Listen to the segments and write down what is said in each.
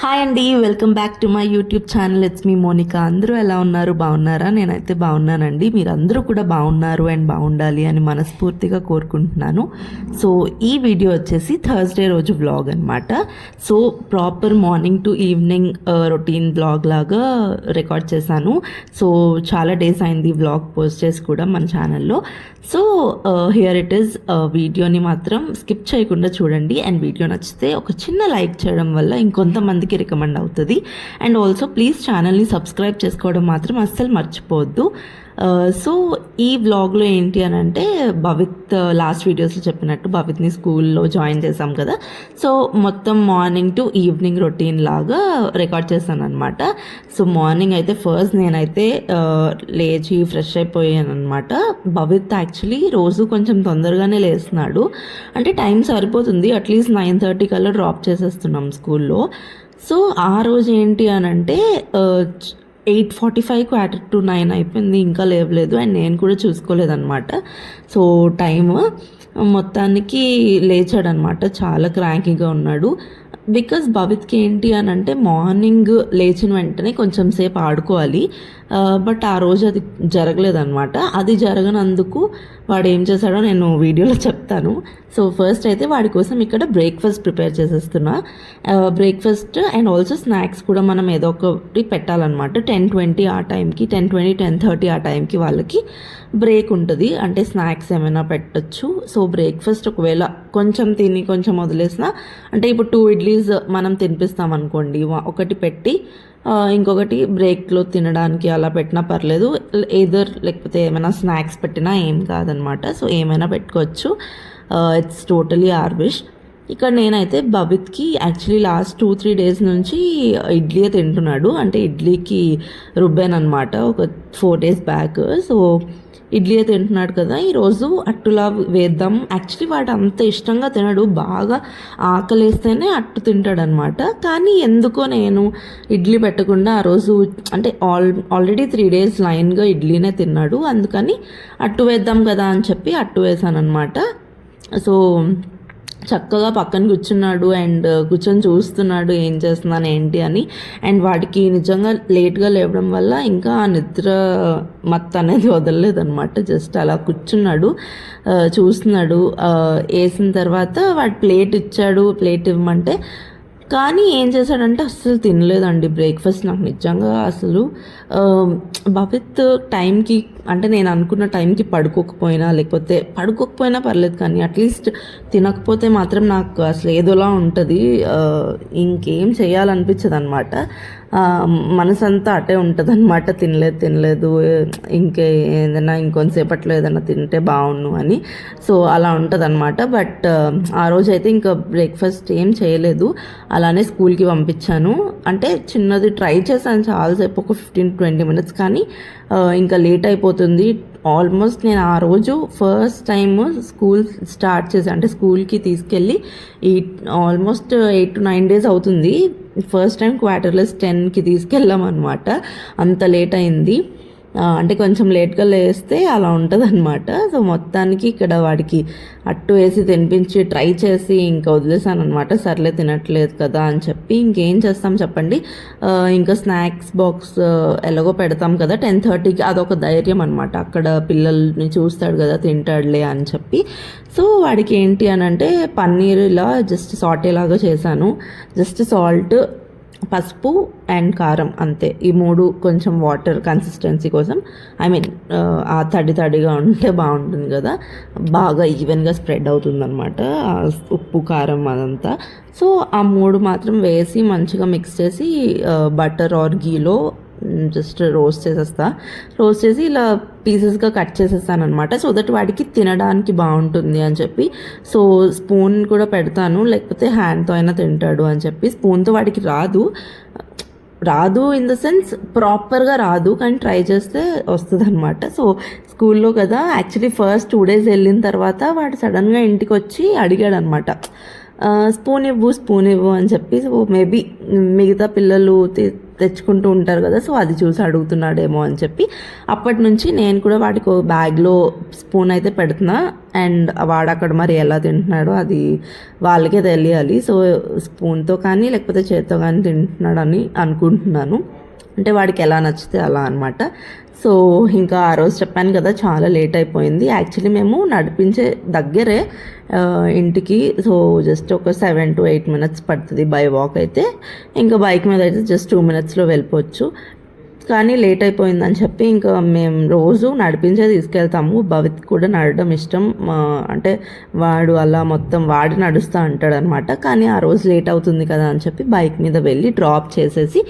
Hi అండి welcome back to my YouTube channel it's me Monika అందరూ ఎలా ఉన్నారు? బాగున్నారా? నేనైతే బాగున్నానండి. మీరు అందరూ కూడా బాగున్నారు అండ్ బాగుండాలి అని మనస్ఫూర్తిగా కోరుకుంటున్నాను. సో ఈ వీడియో వచ్చేసి థర్స్డే రోజు వ్లాగ్ అనమాట so proper morning to evening routine vlog లాగా రికార్డ్ చేశాను. సో చాలా డేస్ అయింది వ్లాగ్ పోస్ట్ చేసి కూడా మన ఛానల్లో సో హియర్ ఇట్ ఈస్ వీడియోని మాత్రం స్కిప్ చేయకుండా చూడండి. అండ్ వీడియో నచ్చితే ఒక చిన్న లైక్ చేయడం వల్ల ఇంకొంతమంది ఇంకొంతమందికి రికమెండ్ అవుతుంది. అండ్ ఆల్సో ప్లీజ్ ఛానల్ని సబ్స్క్రైబ్ చేసుకోవడం మాత్రం అస్సలు మర్చిపోవద్దు. Uh, సో ఈ వ్లాగ్లో ఏంటి అని అంటే భవిత్ uh, లాస్ట్ వీడియోస్లో చెప్పినట్టు భవిత్ని స్కూల్లో జాయిన్ చేశాం కదా. సో మొత్తం మార్నింగ్ టు ఈవినింగ్ రొటీన్ లాగా రికార్డ్ చేశాను అనమాట సో మార్నింగ్ అయితే ఫస్ట్ నేనైతే uh, లేచి ఫ్రెష్ అయిపోయాను అనమాట భవిత్ యాక్చువల్లీ రోజు కొంచెం తొందరగానే లేస్తున్నాడు. అంటే టైం సరిపోతుంది. అట్లీస్ట్ నైన్ థర్టీ కల్లా డ్రాప్ చేసేస్తున్నాం స్కూల్లో సో ఆ రోజు ఏంటి అని అంటే eight forty five quarter to nine అయిపోయింది. ఇంకా లేవలేదు. అండ్ నేను కూడా చూసుకోలేదన్నమాట. సో టైమ్ మొత్తానికి లేచాడనమాట చాలా క్రాంకీగా ఉన్నాడు. బికాస్ భవిత్కి ఏంటి అని అంటే మార్నింగ్ లేచిన వెంటనే కొంచెం సేపు ఆడుకోవాలి. బట్ ఆ రోజు అది జరగలేదన్నమాట. అది జరగనందుకు వాడు ఏం చేశాడో నేను వీడియోలో చెప్తాను. సో ఫస్ట్ అయితే వాడి కోసం ఇక్కడ బ్రేక్ఫాస్ట్ ప్రిపేర్ చేసేస్తున్నా. బ్రేక్ఫాస్ట్ అండ్ ఆల్సో స్నాక్స్ కూడా మనం ఏదో ఒకటి పెట్టాలన్నమాట. టెన్ ట్వంటీ ఆ టైంకి టెన్ ట్వంటీ టెన్ థర్టీ ఆ టైంకి వాళ్ళకి బ్రేక్ ఉంటుంది. అంటే స్నాక్స్ ఏమైనా పెట్టచ్చు. సో బ్రేక్ఫాస్ట్ ఒకవేళ కొంచెం తిని కొంచెం వదిలేసిన అంటే ఇప్పుడు టూ ఇడ్లీస్ మనం తినిపిస్తాం అనుకోండి వా- ఒకటి పెట్టి ఇంకొకటి బ్రేక్లో తినడానికి అలా పెట్టినా పర్లేదు. ఏదర్ లేకపోతే ఏమైనా స్నాక్స్ పెట్టినా ఏం కాదనమాట. సో ఏమైనా పెట్టుకోవచ్చు. ఇట్స్ టోటలీ ఆర్ విష్ ఇక్కడ నేనైతే భవిత్కి actually last two three days నుంచి ఇడ్లీయే తింటున్నాడు. అంటే ఇడ్లీకి రుబ్బాను అనమాట ఒక ఫోర్ డేస్ బ్యాక్ సో ఇడ్లీయే తింటున్నాడు కదా. ఈరోజు అట్టులా వేద్దాం. యాక్చువల్లీ వాడు అంత ఇష్టంగా తినడు. బాగా ఆకలేస్తేనే అట్టు తింటాడనమాట. కానీ ఎందుకో నేను ఇడ్లీ పెట్టకుండా ఆ రోజు అంటే ఆల్ ఆల్రెడీ త్రీ డేస్ లైన్గా ఇడ్లీనే తిన్నాడు. అందుకని అట్టు వేద్దాం కదా అని చెప్పి అట్టు వేసాను అనమాట సో చక్కగా పక్కన కూర్చున్నాడు అండ్ కూర్చొని చూస్తున్నాడు ఏం చేస్తున్నాను ఏంటి అని. అండ్ వాడికి నిజంగా లేట్గా లేవడం వల్ల ఇంకా ఆ నిద్ర మత్తు అనేది వదలలేదనమాట జస్ట్ అలా కూర్చున్నాడు చూస్తున్నాడు వేసిన తర్వాత వాడు ప్లేట్ ఇచ్చాడు ప్లేట్ ఇవ్వమంటే. కానీ ఏం చేశాడంటే అస్సలు తినలేదండి బ్రేక్ఫాస్ట్. నాకు నిజంగా అసలు భవిత్ టైంకి అంటే నేను అనుకున్న టైంకి పడుకోకపోయినా లేకపోతే పడుకోకపోయినా పర్లేదు కానీ అట్లీస్ట్ తినకపోతే మాత్రం నాకు అసలు ఏదోలా ఉంటుంది. ఇంకేం చేయాలనిపించదు అనమాట మనసంతా అటే ఉంటుంది అనమాట తినలేదు తినలేదు ఇంకే ఏదైనా ఇంకొంతసేపట్లో ఏదైనా తింటే బాగుండు అని. సో అలా ఉంటుంది అనమాట బట్ ఆ రోజు అయితే ఇంకా బ్రేక్ఫాస్ట్ ఏం చేయలేదు. అలానే స్కూల్కి పంపించాను. అంటే చిన్నది ట్రై చేశాను చాలాసేపు ఒక ఫిఫ్టీన్ ట్వంటీ మినిట్స్ కానీ ఇంకా లేట్ అయిపోతుంది. ఆల్మోస్ట్ నేను ఆ రోజు ఫస్ట్ టైం స్కూల్ స్టార్ట్ చేశాను అంటే స్కూల్కి తీసుకెళ్ళి ఈ almost eight to nine days అవుతుంది. ఫస్ట్ టైం క్వార్టర్లెస్ టెన్కి తీసుకెళ్ళాం అనమాట అంత లేట్ అయింది. అంటే కొంచెం లేట్గా లేస్తే అలా ఉంటుంది అనమాట సో మొత్తానికి ఇక్కడ వాడికి అట్టు వేసి తినిపించి ట్రై చేసి ఇంకా వదిలేసాను అనమాట సర్లే తినట్లేదు కదా అని చెప్పి ఇంకేం చేస్తాం చెప్పండి. ఇంకా స్నాక్స్ బాక్స్ ఎలాగో పెడతాం కదా టెన్ థర్టీకి. అదొక ధైర్యం అనమాట అక్కడ పిల్లల్ని చూస్తాడు కదా తింటాడులే అని చెప్పి. సో వాడికి ఏంటి అని అంటే పన్నీర్ ఇలా జస్ట్ సాటే లాగా చేశాను. జస్ట్ సాల్ట్ పసుపు అండ్ కారం అంతే. ఈ మూడు కొంచెం వాటర్ కన్సిస్టెన్సీ కోసం. ఐ మీన్ ఆ తడి తడిగా ఉంటే బాగుంటుంది కదా. బాగా ఈవెన్గా స్ప్రెడ్ అవుతుంది అనమాట ఉప్పు కారం అదంతా. సో ఆ మూడు మాత్రం వేసి మంచిగా మిక్స్ చేసి బటర్ ఆర్ గీలో జస్ట్ రోస్ట్ చేసేస్తా. రోస్ట్ చేసి ఇలా పీసెస్గా కట్ చేసేస్తాను అనమాట సో దట్ వాడికి తినడానికి బాగుంటుంది అని చెప్పి. సో స్పూన్ కూడా పెడతాను. లేకపోతే హ్యాండ్తో అయినా తింటాడు అని చెప్పి. స్పూన్తో వాడికి రాదు. రాదు ఇన్ ద సెన్స్ ప్రాపర్గా రాదు. కానీ ట్రై చేస్తే వస్తుంది అనమాట సో స్కూల్లో కదా యాక్చువల్లీ ఫస్ట్ టూ డేస్ వెళ్ళిన తర్వాత వాడు సడన్గా ఇంటికి వచ్చి అడిగాడు అనమాట స్పూన్ ఇవ్వు స్పూన్ ఇవ్వు అని చెప్పి. సో మేబీ మిగతా పిల్లలు తెచ్చుకుంటూ ఉంటారు కదా సో అది చూసి అడుగుతున్నాడేమో అని చెప్పి. అప్పటి నుంచి నేను కూడా వాటికి బ్యాగ్లో స్పూన్ అయితే పెడుతున్నా. అండ్ వాడు అక్కడ మరి ఎలా తింటున్నాడో అది వాళ్ళకే తెలియాలి. సో స్పూన్తో కానీ లేకపోతే చేత్తో కానీ తింటున్నాడని అనుకుంటున్నాను. అంటే వాడికి ఎలా నచ్చితే అలా అనమాట సో ఇంకా ఆ రోజు చెప్పాను కదా చాలా లేట్ అయిపోయింది. యాక్చువల్లీ మేము నడిపించే దగ్గరే ఇంటికి సో జస్ట్ ఒక సెవెన్ టు ఎయిట్ మినిట్స్ పడుతుంది బై వాక్ అయితే. ఇంకా బైక్ మీద అయితే జస్ట్ టూ మినిట్స్లో వెళ్ళిపోవచ్చు. కానీ లేట్ అయిపోయిందని చెప్పి ఇంకా మేము రోజు నడిపించే తీసుకెళ్తాము. భవిత్ కూడా నడడం ఇష్టం. అంటే వాడు అలా మొత్తం వాడి నడుస్తూ అంటాడనమాట కానీ ఆ రోజు లేట్ అవుతుంది కదా అని చెప్పి బైక్ మీద వెళ్ళి డ్రాప్ చేసేసి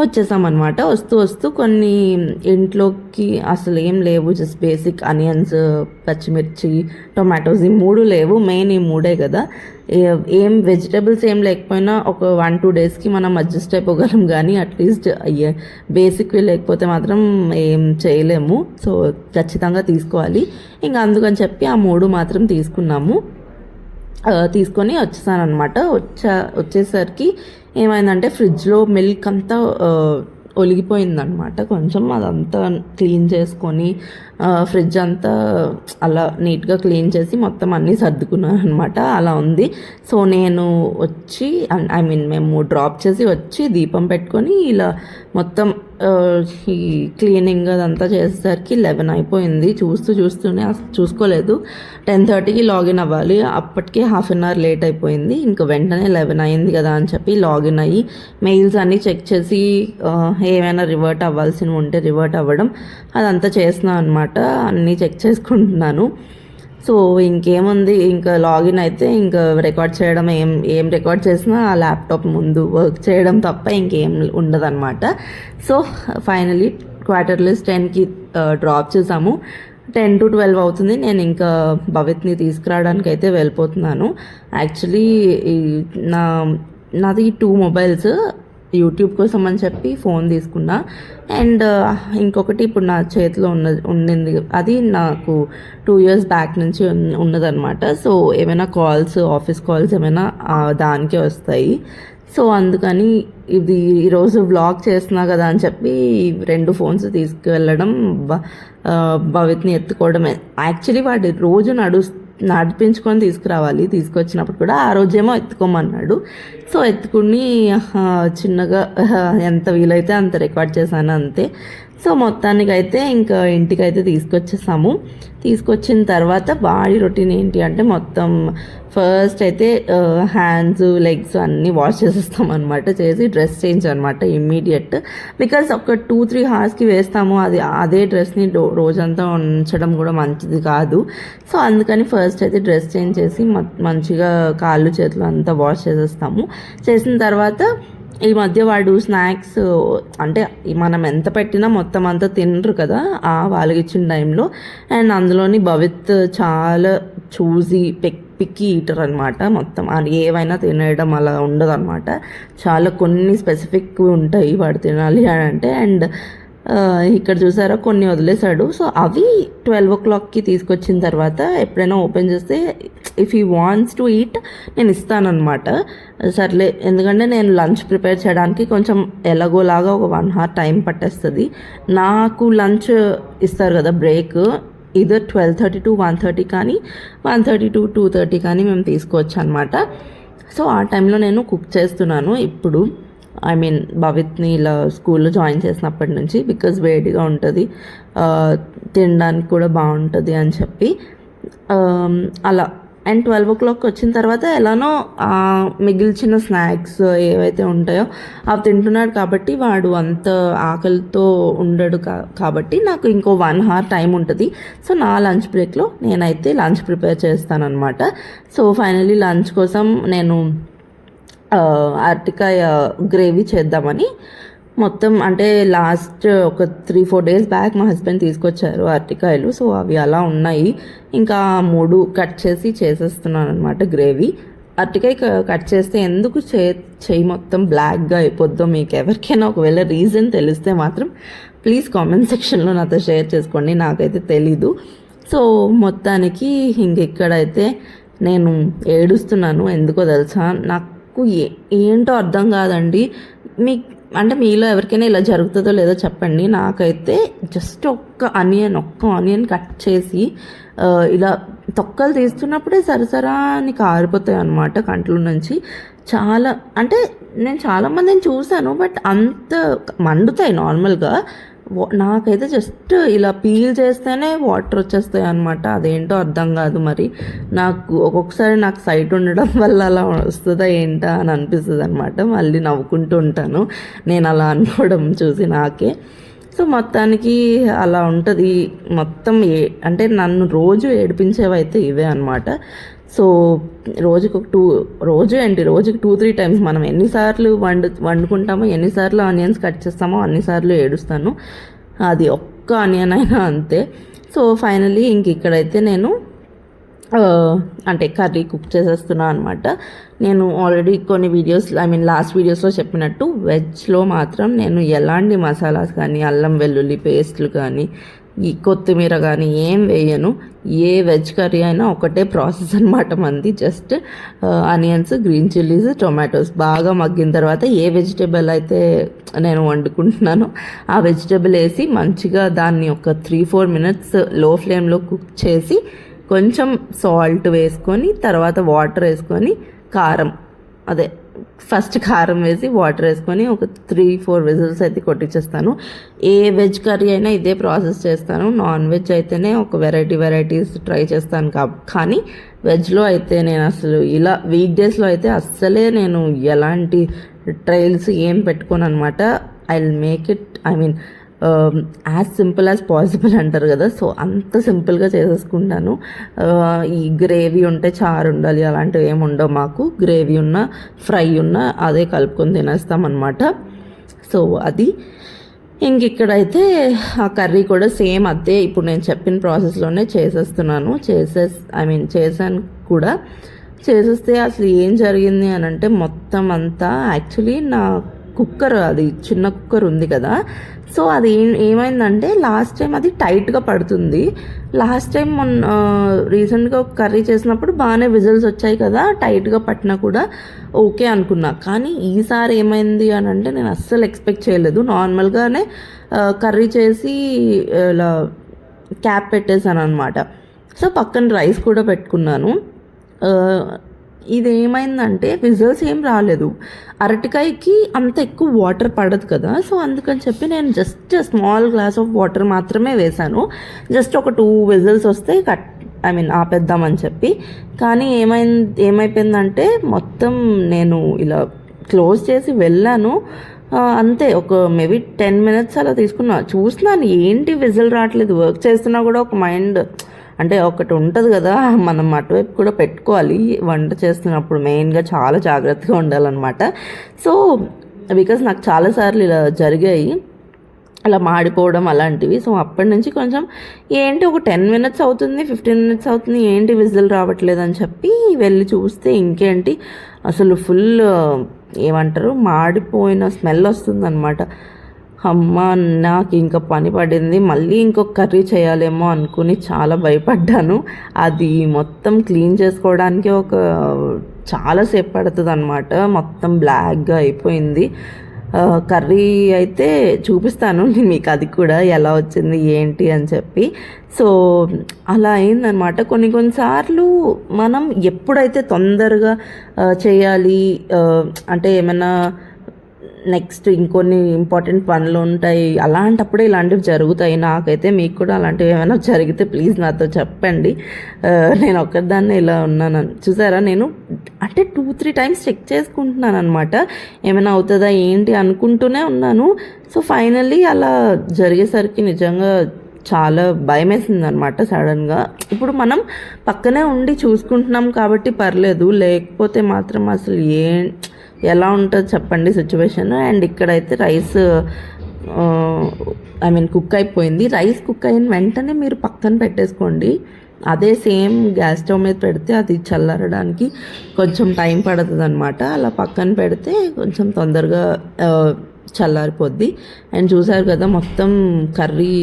వచ్చేసామన్నమాట. వస్తూ వస్తూ కొన్ని ఇంట్లోకి అసలు ఏం లేవు. జస్ట్ బేసిక్ అనియన్స్ పచ్చిమిర్చి టొమాటోస్ ఈ మూడు లేవు. మెయిన్ ఈ మూడే కదా. ఏ- ఏం వెజిటేబుల్స్ ఏం లేకపోయినా ఒక వన్ టూ డేస్కి మనం అడ్జస్ట్ అయిపోగలం. కానీ అట్లీస్ట్ అయ్యే బేసిక్వి లేకపోతే మాత్రం ఏం చేయలేము. సో ఖచ్చితంగా తీసుకోవాలి. ఇంకా అందుకని చెప్పి ఆ మూడు మాత్రం తీసుకున్నాము. తీసుకొని వచ్చేసాను అనమాట వచ్చా వచ్చేసరికి ఏమైందంటే ఫ్రిడ్జ్లో మిల్క్ అంతా ఒలిగిపోయిందనమాట కొంచెం అదంతా క్లీన్ చేసుకొని ఫ్రిడ్జ్ అంతా అలా నీట్గా క్లీన్ చేసి మొత్తం అన్నీ సర్దుకున్నాను అనమాట అలా ఉంది. సో నేను వచ్చి ఐ మీన్ మేము డ్రాప్ చేసి వచ్చి దీపం పెట్టుకొని ఇలా మొత్తం ఈ క్లీనింగ్ అదంతా చేసేసరికి లెవెన్ అయిపోయింది. చూస్తూ చూస్తూనే అసలు చూసుకోలేదు. టెన్ థర్టీకి లాగిన్ అవ్వాలి. అప్పటికే హాఫ్ అన్ అవర్ లేట్ అయిపోయింది. ఇంకా వెంటనే లెవెన్ అయింది కదా అని చెప్పి లాగిన్ అయ్యి మెయిల్స్ అన్నీ చెక్ చేసి ఏమైనా రివర్ట్ అవ్వాల్సినవి ఉంటే రివర్ట్ అవ్వడం అదంతా చేస్తున్నాను అనమాట అన్నీ చెక్ చేసుకుంటున్నాను. సో ఇంకేముంది? ఇంకా లాగిన్ అయితే ఇంకా రికార్డ్ చేయడం ఏం ఏం రికార్డ్ చేసినా ఆ ల్యాప్టాప్ ముందు వర్క్ చేయడం తప్ప ఇంకేం ఉండదన్నమాట. సో ఫైనలీ క్వార్టర్లీస్ టెన్కి డ్రాప్ చేసాము. టెన్ టు ట్వెల్వ్ అవుతుంది. నేను ఇంకా భవిత్ని తీసుకురావడానికి అయితే వెళ్ళిపోతున్నాను. యాక్చువల్లీ నా నాది టూ మొబైల్స్. యూట్యూబ్ కోసం అని చెప్పి ఫోన్ తీసుకున్నా. అండ్ ఇంకొకటి ఇప్పుడు నా చేతిలో ఉన్న ఉండింది అది నాకు టూ ఇయర్స్ బ్యాక్ నుంచి ఉన్నదనమాట ఉన్నదన్నమాట. సో ఏమైనా కాల్స్ ఆఫీస్ కాల్స్ ఏమైనా దానికే వస్తాయి. సో అందుకని ఇది ఈరోజు వ్లాగ్ చేస్తున్నా కదా అని చెప్పి రెండు ఫోన్స్ తీసుకువెళ్ళడం భవిత్ని ఎత్తుకోవడమే. యాక్చువల్లీ వాడు రోజు నడుస్తూ నడిపించుకొని తీసుకురావాలి. తీసుకొచ్చినప్పుడు కూడా ఆ రోజేమో ఎత్తుకోమన్నాడు. సో ఎత్తుకుని చిన్నగా ఎంత వీలైతే అంత రికార్డ్ చేశాను అంతే. సో మొత్తానికి అయితే ఇంకా ఇంటికైతే తీసుకొచ్చేసాము. తీసుకొచ్చిన తర్వాత బాడీ రొటీన్ ఏంటి అంటే మొత్తం ఫస్ట్ అయితే హ్యాండ్స్ లెగ్స్ అన్నీ వాష్ చేసేస్తాం అనమాట చేసి డ్రెస్ చేంజ్ అనమాట ఇమ్మీడియట్. బికాస్ ఒక టూ త్రీ హార్స్కి వేస్తాము. అది అదే డ్రెస్ని రోజంతా ఉంచడం కూడా మంచిది కాదు. సో అందుకని ఫస్ట్ అయితే డ్రెస్ చేంజ్ చేసి మ- మంచిగా కాళ్ళు చేతులు అంతా వాష్ చేసేస్తాము. చేసిన తర్వాత ఈ మధ్య వాడు స్నాక్స్ అంటే మనం ఎంత పెట్టినా మొత్తం అంతా తినరు కదా ఆ వాళ్ళకి ఇచ్చిన టైంలో. అండ్ అందులోని భవిత్ చాలా చూసి పిక్ పిక్కి ఈటర్ అనమాట మొత్తం. అది ఏవైనా తినేయడం అలా ఉండదు అనమాట చాలా కొన్ని స్పెసిఫిక్ ఉంటాయి వాడు తినాలి అని అంటే. అండ్ ఇక్కడ చూసారా కొన్ని వదిలేశాడు. సో అవి ట్వెల్వ్ ఓ క్లాక్కి తీసుకొచ్చిన తర్వాత ఎప్పుడైనా ఓపెన్ చేస్తే ఇఫ్ ఈ వాంట్స్ టు ఈట్ నేను ఇస్తానన్నమాట. సర్లే ఎందుకంటే నేను లంచ్ ప్రిపేర్ చేయడానికి కొంచెం ఎలాగోలాగా ఒక వన్ అవర్ టైం పట్టేస్తుంది. నాకు లంచ్ ఇస్తారు కదా break either twelve thirty to one thirty కానీ one thirty to two thirty కానీ మేము తీసుకోవచ్చు అనమాట సో ఆ టైంలో నేను కుక్ చేస్తున్నాను ఇప్పుడు. ఐ మీన్ భవిత్ని ఇలా స్కూల్లో జాయిన్ చేసినప్పటి నుంచి బికాజ్ వేడిగా ఉంటుంది. తినడానికి కూడా బాగుంటుంది అని చెప్పి. అలా. అండ్ ట్వెల్వ్ ఓ క్లాక్ వచ్చిన తర్వాత ఎలానో మిగిల్చిన స్నాక్స్ ఏవైతే ఉంటాయో అవి తింటున్నాడు కాబట్టి వాడు అంత ఆకలితో ఉండడు కా- కాబట్టి నాకు ఇంకో వన్ అవర్ టైం ఉంటుంది. సో నా లంచ్ బ్రేక్లో నేనైతే లంచ్ ప్రిపేర్ చేస్తానన్నమాట. సో ఫైనలీ లంచ్ కోసం నేను ఆ, అరటికాయ గ్రేవీ చేద్దామని మొత్తం అంటే లాస్ట్ ఒక త్రీ ఫోర్ డేస్ బ్యాక్ మా హస్బెండ్ తీసుకొచ్చారు అరటికాయలు. సో అవి అలా ఉన్నాయి. ఇంకా మూడు కట్ చేసి చేసేస్తున్నాను అనమాట గ్రేవీ అరటికాయ క- కట్ చేస్తే ఎందుకు చే చేయి మొత్తం బ్లాక్గా అయిపోద్దో మీకు ఎవరికైనా ఒకవేళ రీజన్ తెలిస్తే మాత్రం ప్లీజ్ కామెంట్ సెక్షన్లో నాతో షేర్ చేసుకోండి. నాకైతే తెలీదు. సో మొత్తానికి ఇంకెక్కడైతే నేను ఏడుస్తున్నాను. ఎందుకో తెలుసా? నాకు ఏ ఏంటో అర్థం కాదండి. మీకు అంటే మీలో ఎవరికైనా ఇలా జరుగుతుందో లేదో చెప్పండి. నాకైతే జస్ట్ ఒక్క ఆనియన్ ఒక్క ఆనియన్ కట్ చేసి ఇలా తొక్కలు తీస్తున్నప్పుడే సరసరా అని కారిపోతాయి అనమాట కంట్లో నుంచి. చాలా అంటే నేను చాలా మందిని చూశాను బట్ అంత మండుతాయి నార్మల్గా. నాకైతే జస్ట్ ఇలా పీల్ చేస్తేనే వాటర్ వచ్చేస్తాయి అనమాట అదేంటో అర్థం కాదు మరి. నాకు ఒక్కొక్కసారి నాకు సైట్ ఉండడం వల్ల అలా వస్తుందా ఏంటా అని అనిపిస్తుంది అనమాట మళ్ళీ నవ్వుకుంటూ ఉంటాను. నేను అలా అనుకోవడం చూసి నాకే. సో మొత్తానికి అలా ఉంటుంది. మొత్తం ఏ అంటే నన్ను రోజు ఏడిపించేవైతే ఇవే అనమాట సో రోజుకు టూ రోజు ఏంటి? రోజుకి టూ త్రీ టైమ్స్ మనం ఎన్నిసార్లు వండు వండుకుంటామో ఎన్నిసార్లు ఆనియన్స్ కట్ చేస్తామో అన్నిసార్లు ఏడుస్తాను. అది ఒక్క ఆనియన్ అయినా అంతే. సో ఫైనలీ ఇంక ఇక్కడైతే నేను అంటే కర్రీ కుక్ చేసేస్తున్నా అనమాట నేను ఆల్రెడీ కొన్ని వీడియోస్ ఐ మీన్ లాస్ట్ వీడియోస్లో చెప్పినట్టు వెజ్లో మాత్రం నేను ఎలాంటి మసాలాస్ కానీ అల్లం వెల్లుల్లి పేస్ట్లు కానీ ఈ కొత్తిమీర కానీ ఏం వేయను. ఏ వెజ్ కర్రీ అయినా ఒకటే ప్రాసెస్ అనమాట మంది. Just onions green chillies tomatoes బాగా మగ్గిన తర్వాత ఏ వెజిటేబుల్ అయితే నేను వండుకుంటున్నానో ఆ వెజిటేబుల్ వేసి మంచిగా దాన్ని ఒక త్రీ ఫోర్ మినిట్స్లో ఫ్లేమ్లో కుక్ చేసి కొంచెం సాల్ట్ వేసుకొని తర్వాత వాటర్ వేసుకొని కారం అదే ఫస్ట్ కారం వేసి వాటర్ వేసుకొని ఒక త్రీ ఫోర్ విజిల్స్ అయితే కొట్టించేస్తాను. ఏ వెజ్ కర్రీ అయినా ఇదే ప్రాసెస్ చేస్తాను. నాన్ వెజ్ అయితేనే ఒక వెరైటీ వెరైటీస్ ట్రై చేస్తాను కా కానీ వెజ్లో అయితే నేను అసలు ఇలా వీక్ డేస్లో అయితే అస్సలే నేను ఎలాంటి ట్రయల్స్ ఏం పెట్టుకోను అనమాట I will make it I mean as simple as possible అంటారు కదా. సో అంత సింపుల్గా చేసేసుకుంటాను. Uh, ఈ గ్రేవీ ఉంటే చారు ఉండాలి అలాంటివి ఏమి ఉండవు మాకు. గ్రేవీ ఉన్న ఫ్రై ఉన్న అదే కలుపుకొని తినేస్తాం అనమాట సో అది. ఇంక ఇక్కడైతే ఆ కర్రీ కూడా సేమ్ అదే. ఇప్పుడు నేను చెప్పిన ప్రాసెస్లోనే చేసేస్తున్నాను. చేసే ఐ మీన్ చేశాను కూడా. చేసేస్తే అసలు ఏం జరిగింది అని అంటే మొత్తం అంతా యాక్చువల్లీ నా కుక్కర్ అది చిన్న కుక్కర్ ఉంది కదా. సో అది ఏం ఏమైందంటే లాస్ట్ టైం అది టైట్గా పడుతుంది. లాస్ట్ టైం మొన్న రీసెంట్గా ఒక కర్రీ చేసినప్పుడు బాగానే విజిల్స్ వచ్చాయి కదా టైట్గా పట్టినా కూడా ఓకే అనుకున్నా. కానీ ఈసారి ఏమైంది అని అంటే నేను అస్సలు ఎక్స్పెక్ట్ చేయలేదు. నార్మల్గానే కర్రీ చేసి ఇలా క్యాప్ పెట్టేశాను అనమాట సో పక్కన రైస్ కూడా పెట్టుకున్నాను. ఇదేమైందంటే ఇది ఏమైందంటే విజల్స్ ఏం రాలేదు. అరటికాయకి అంత ఎక్కువ వాటర్ పడదు కదా. సో అందుకని చెప్పి నేను just small glass of water మాత్రమే వేశాను. జస్ట్ ఒక టూ విజిల్స్ వస్తే కట్ ఐ మీన్ ఆపేద్దామని చెప్పి. కానీ ఏమైంది ఏమైపోయిందంటే మొత్తం నేను ఇలా క్లోజ్ చేసి వెళ్ళాను. అంతే ఒక మేబీ టెన్ మినిట్స్ అలా తీసుకున్నా. చూస్తున్నాను ఏంటి విజిల్ రావట్లేదు? వర్క్ చేస్తున్నా కూడా ఒక మైండ్ అంటే ఒకటి ఉంటుంది కదా మనం అటువైపు కూడా పెట్టుకోవాలి. వంట చేస్తున్నప్పుడు మెయిన్గా చాలా జాగ్రత్తగా ఉండాలన్నమాట. సో బికాస్ నాకు చాలాసార్లు ఇలా జరిగాయి. అలా మాడిపోవడం అలాంటివి. సో అప్పటి నుంచి కొంచెం ఏంటి ఒక టెన్ మినిట్స్ అవుతుంది ఫిఫ్టీన్ మినిట్స్ అవుతుంది ఏంటి విజిల్ రావట్లేదు అని చెప్పి వెళ్ళి చూస్తే ఇంకేంటి? అసలు ఫుల్ ఏమంటారు? మాడిపోయిన స్మెల్ వస్తుందన్నమాట. అమ్మ నాకు ఇంకా పని పడింది. మళ్ళీ ఇంకొక కర్రీ చేయాలేమో అనుకుని చాలా భయపడ్డాను. అది మొత్తం క్లీన్ చేసుకోవడానికి ఒక చాలాసేపు పడుతుంది అనమాట మొత్తం బ్లాక్గా అయిపోయింది. కర్రీ అయితే చూపిస్తాను. నేను మీకు అది కూడా ఎలా వచ్చింది ఏంటి అని చెప్పి. సో అలా అయిందనమాట కొన్ని కొన్నిసార్లు మనం ఎప్పుడైతే తొందరగా చేయాలి అంటే ఏమైనా నెక్స్ట్ ఇంకొన్ని ఇంపార్టెంట్ పనులు ఉంటాయి. అలాంటప్పుడే ఇలాంటివి జరుగుతాయి. నాకైతే మీకు కూడా అలాంటివి ఏమైనా జరిగితే ప్లీజ్ నాతో చెప్పండి. నేను ఒక్కదాన్ని ఇలా ఉన్నాను. చూసారా? నేను అంటే టూ త్రీ టైమ్స్ చెక్ చేసుకుంటున్నాను అనమాట ఏమైనా అవుతుందా ఏంటి అనుకుంటూనే ఉన్నాను. సో ఫైనల్లీ అలా జరిగేసరికి నిజంగా చాలా భయం వేసింది అనమాట సడన్గా. ఇప్పుడు మనం పక్కనే ఉండి చూసుకుంటున్నాం కాబట్టి పర్లేదు. లేకపోతే మాత్రం అసలు ఏ ఎలా ఉంటుంది చెప్పండి సిచ్యువేషన్ అండ్ ఇక్కడైతే రైస్ ఐ మీన్ కుక్ అయిపోయింది. రైస్ కుక్ అయిన వెంటనే మీరు పక్కన పెట్టేసుకోండి. అదే సేమ్ గ్యాస్ స్టవ్ మీద పెడితే అది చల్లారడానికి కొంచెం టైం పడుతుంది అనమాట అలా పక్కన పెడితే కొంచెం తొందరగా చల్లారిపోద్ది. అండ్ చూసారు కదా మొత్తం కర్రీ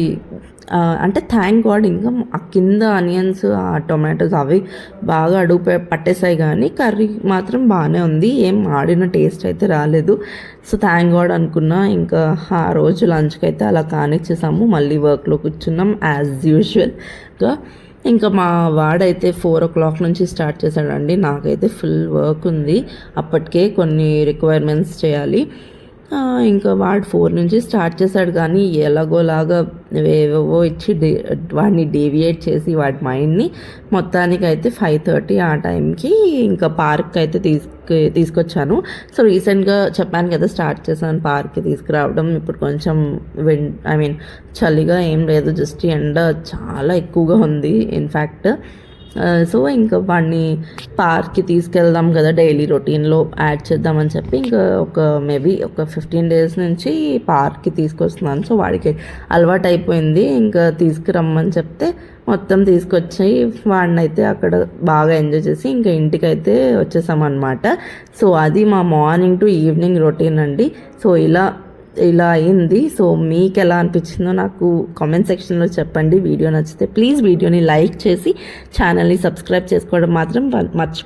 అంటే థ్యాంక్ గాడ్ ఇంకా ఆ కింద ఆనియన్స్ ఆ టొమాటోస్ అవి బాగా అడుగు పట్టేసాయి కానీ కర్రీ మాత్రం బాగానే ఉంది. ఏం ఆడిన టేస్ట్ అయితే రాలేదు. సో థ్యాంక్ గాడ్ అనుకున్నా ఇంకా ఆ రోజు లంచ్కి అయితే అలా కానిచ్చేసాము. మళ్ళీ వర్క్లో కూర్చున్నాం యాజ్ యూజువల్గా ఇంకా మా వాడైతే ఫోర్ ఓ క్లాక్ నుంచి స్టార్ట్ చేశాడండి. నాకైతే ఫుల్ వర్క్ ఉంది. అప్పటికే కొన్ని రిక్వైర్మెంట్స్ చేయాలి. ఇంకా వాడు ఫోర్ నుంచి స్టార్ట్ చేశాడు కానీ ఎలాగోలాగా ఏవేవో ఇచ్చి డే వాడిని డేవియేట్ చేసి వాడి మైండ్ని మొత్తానికి అయితే ఫైవ్ థర్టీ ఆ టైంకి ఇంకా పార్క్ అయితే తీసుకు తీసుకొచ్చాను. సో రీసెంట్గా చెప్పాను కదా స్టార్ట్ చేశాను పార్క్కి తీసుకురావడం. ఇప్పుడు కొంచెం విన్ ఐ మీన్ చలిగా ఏం లేదు జస్ట్ ఎండ చాలా ఎక్కువగా ఉంది. ఇన్ఫ్యాక్ట్ సో ఇంకా వాడిని పార్క్కి తీసుకెళ్దాం కదా డైలీ రొటీన్లో యాడ్ చేద్దామని చెప్పి ఇంకా ఒక మేబీ ఒక ఫిఫ్టీన్ డేస్ నుంచి పార్క్కి తీసుకొస్తున్నాను. సో వాడికి అలవాటు అయిపోయింది ఇంకా తీసుకురమ్మని చెప్తే మొత్తం తీసుకొచ్చి వాడిని అయితే అక్కడ బాగా ఎంజాయ్ చేసి ఇంకా ఇంటికైతే వచ్చేసామన్నమాట. సో అది మా మార్నింగ్ టు ఈవినింగ్ రొటీన్ అండి. సో ఇలా ఇలా అయింది. సో మీకు ఎలా అనిపించిందో నాకు కామెంట్ సెక్షన్లో చెప్పండి. వీడియో నచ్చితే ప్లీజ్ వీడియోని లైక్ చేసి ఛానల్ని సబ్స్క్రైబ్ చేసుకోవడం మాత్రం మర్చి